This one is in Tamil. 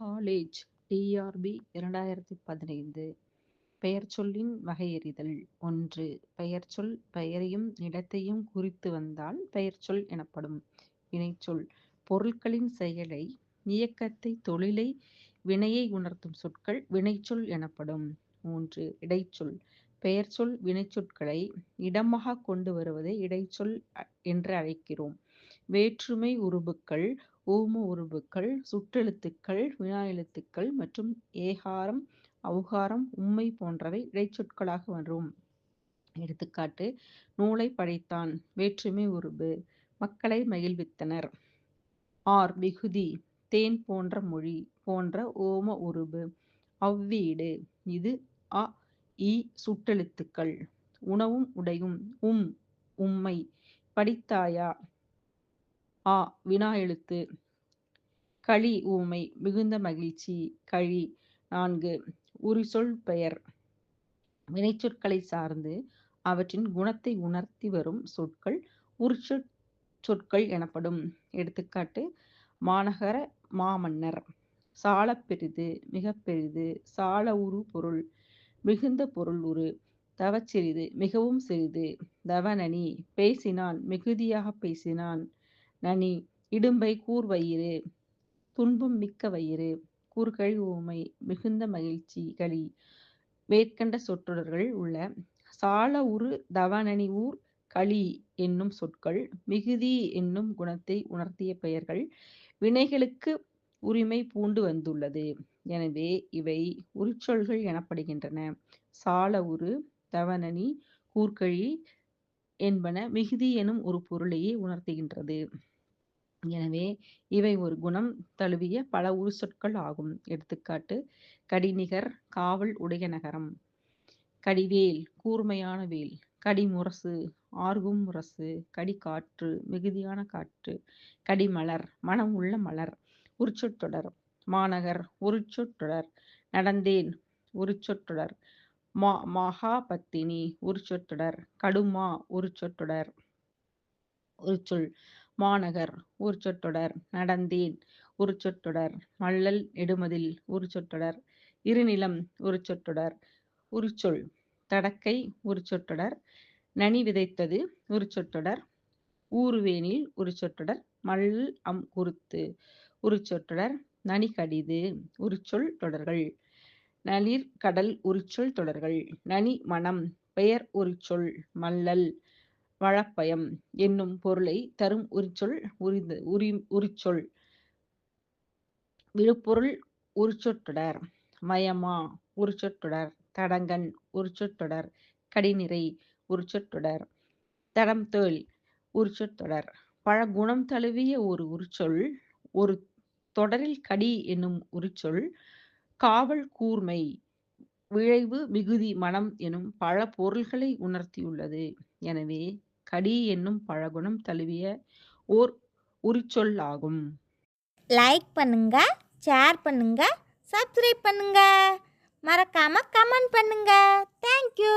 காலேஜ் டிஆர்பி இரண்டாயிரத்தி பதினைந்து பெயர்ச்சொல்லின் வகையறிதல் ஒன்று பெயர்ச்சொல் பெயரையும் இடத்தையும் குறித்து வந்தால் பெயர்ச்சொல் எனப்படும். வினைச்சொல் பொருட்களின் செயலை, இயக்கத்தை, தொழிலை, வினையை உணர்த்தும் சொற்கள் வினைச்சொல் எனப்படும். மூன்று இடைச்சொல் பெயர்ச்சொல் வினைச்சொற்களை இடமாக கொண்டு வருவதை இடைச்சொல் என்று அழைக்கிறோம். வேற்றுமை உருபுக்கள் ஊம உருபுக்கள் சுற்றெழுத்துக்கள் வினா எழுத்துக்கள் மற்றும் ஏகாரம் அவுகாரம் உம்மை போன்றவை இடைச்சொற்களாக வரும். எடுத்துக்காட்டு நூலை படைத்தான் வேற்றுமை உருபு மக்களை மகிழ்வித்தனர். ஆர் மிகுதி தேன் போன்ற மொழி போன்ற ஓம உருபு அவ்வீடு இது அ இ சுட்டெழுத்துக்கள் உணவும் உடையும் உம் உம்மை படித்தாயா ஆ வினா எழுத்து. களி ஊமை மிகுந்த மகிழ்ச்சி. கழி நான்கு உரிசொல் பெயர். வினைச்சொற்களை சார்ந்து அவற்றின் குணத்தை உணர்த்தி வரும் சொற்கள் உரிச்சொற் சொற்கள் எனப்படும். எடுத்துக்காட்டு மாநகர மாமன்னர். சாலப் பெரிது மிக பெரிது சால உரு பொருள் மிகுந்த பொருள் உரு. தவச்சிறிது மிகவும் சிறிது. தவனனி பேசினான் மிகுதியாகப் பேசினான். நனி இடும்பை கூர் வயிறு துன்பம் மிக்க வயிறு கூர்கழி ஊமை மிகுந்த மகிழ்ச்சி களி மேற்கண்ட சொற்றொடர்கள் உள்ள சால உரு தவனனி ஊர் களி என்னும் சொற்கள் மிகுதி என்னும் குணத்தை உணர்த்திய பெயர்கள் வினைகளுக்கு உரிமை பூண்டு வந்துள்ளது. எனவே இவை உரிச்சொல்கள் எனப்படுகின்றன. சால உரு தவநனி கூர்கழி என்பன மிகுதி எனும் ஒரு பொருளையே உணர்த்துகின்றது. எனவே இவை ஒரு குணம் தழுவிய பல உரிச்சொற்கள் ஆகும். எடுத்துக்காட்டு கடிநிகர் காவல் உடைய நகரம். கடிவேல் கூர்மையான வேல். கடிமுரசு ஆர்வும் முரசு. கடிகாற்று மிகுதியான காற்று. கடிமலர் மனம் உள்ள மலர். உருச்சொற்றொடர் மாநகர் உரிச்சொற்றொடர் நடந்தேன் உரிச்சொற்றொடர் மா மகாபத்தினி உரிச்சொற்றொடர் கடுமா உருச்சொற்றொடர் ஒரு சொல் மாநகர் உரிச்சொற்றொடர் நடந்தேன் உரிச்சொற்றொடர் மள்ளல் நெடுமதில் உரிச்சொற்றொடர் இருநிலம் உரிச்சொற்றொடர் உரிச்சொல் தடக்கை உரிச்சொற்றொடர் நனி விதைத்தது உரிச்சொற்றொடர் ஊறுவேனில் சொற்றொடர் மள்ளல் அம் குருத்து சொற்றொடர் நனி கடிது உரிச்சொல் தொடர்கள் நளிர் கடல் உரிச்சொல் தொடர்கள் நனி மனம் பெயர் உரிச்சொல் மள்ளல் வழப்பயம் என்னும் பொருளை தரும் உரிச்சொல் உரிந்து உரி உரிச்சொல். விழுப்பொருள் உரிச்சொற்றொடர். மயமா உரிச்சொற்றொடர். தடங்கன் உரிச்சொற்றொடர். கடிநிறை உரிச்சொற்றொடர். தடம்தேள் உரிச்சொற்றொடர். பல குணம் தழுவிய ஒரு உரிச்சொல் ஒரு தொடரில் கடி என்னும் உரிச்சொல் காவல் கூர்மை விழைவு மிகுதி மனம் எனும் பல பொருள்களை உணர்த்தியுள்ளது. எனவே கடி என்னும் பழகுணம் தழுவிய ஓர் உரிச்சொல்லாகும். லைக் பண்ணுங்க ஷேர் பண்ணுங்க சப்ஸ்கிரைப் பண்ணுங்க. மறக்காம கமெண்ட் பண்ணுங்க. தேங்க்யூ